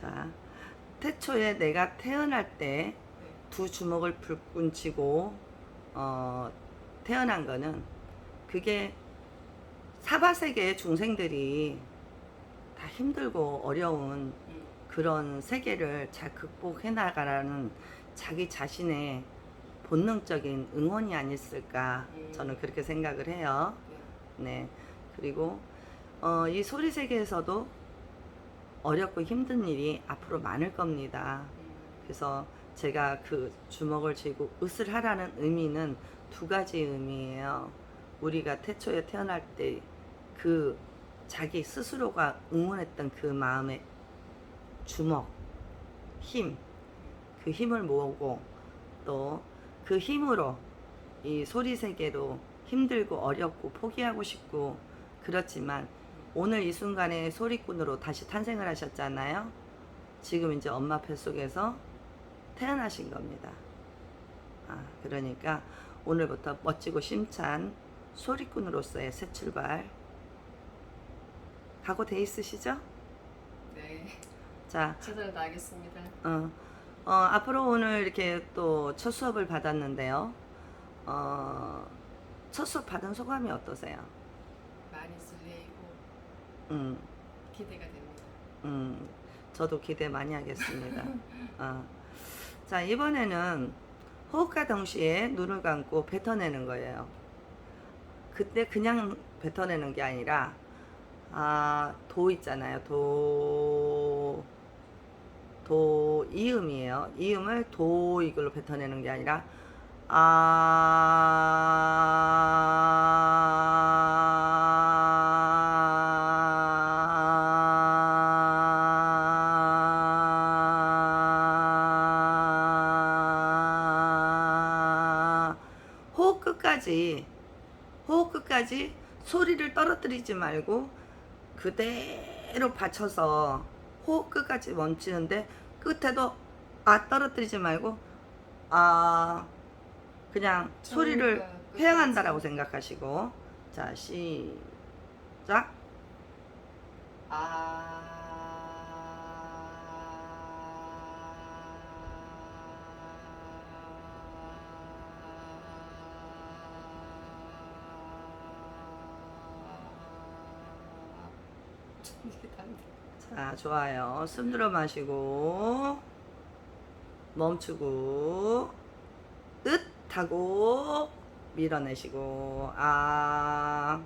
자, 태초에 내가 태어날 때 네. 두 주먹을 불끈 쥐고 어, 태어난 거는 그게 사바세계의 중생들이 다 힘들고 어려운 음. 그런 세계를 잘 극복해 나가라는 자기 자신의 본능적인 응원이 아니었을까 음. 저는 그렇게 생각을 해요. 네. 네. 그리고 어, 이 소리 세계에서도 어렵고 힘든 일이 앞으로 많을 겁니다. 음. 그래서 제가 그 주먹을 쥐고 으을 하라는 의미는 두 가지 의미예요. 우리가 태초에 태어날 때 그 자기 스스로가 응원했던 그 마음의 주먹, 힘, 그 힘을 모으고 또 그 힘으로 이 소리 세계로 힘들고 어렵고 포기하고 싶고 그렇지만 오늘 이 순간에 소리꾼으로 다시 탄생을 하셨잖아요. 지금 이제 엄마 뱃속에서 태어나신 겁니다. 아, 그러니까 오늘부터 멋지고 심찬 소리꾼으로서의 새 출발 각오돼 있으시죠? 네. 자, 최선을 다하겠습니다. 어, 어, 앞으로 오늘 이렇게 또 첫 수업을 받았는데요. 어, 첫 수업 받은 소감이 어떠세요? 많이 설레이고 음, 기대가 됩니다. 음, 저도 기대 많이 하겠습니다. 어. 자, 이번에는 호흡과 동시에 눈을 감고 뱉어내는 거예요. 그때 그냥 뱉어내는 게 아니라, 아, 도 있잖아요. 도, 도, 이음이에요. 이음을 도 이걸로 뱉어내는 게 아니라, 아, 끝까지, 호흡 끝까지 소리를 떨어뜨리지 말고 그대로 받쳐서 호흡 끝까지 멈추는데 끝에도 아 떨어뜨리지 말고 아 그냥 소리를 처음과 끝까지. 회양한다라고 생각하시고 자 시작 아. 자 좋아요. 숨 들어 마시고 멈추고 으 하고 밀어내시고. 아.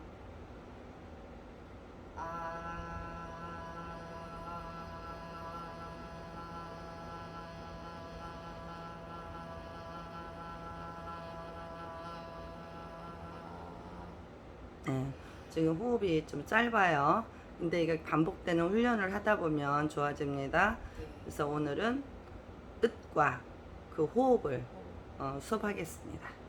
네, 지금 호흡이 좀 짧아요. 근데 이게 반복되는 훈련을 하다 보면 좋아집니다. 네. 그래서 오늘은 뜻과 그 호흡을 어, 수업하겠습니다.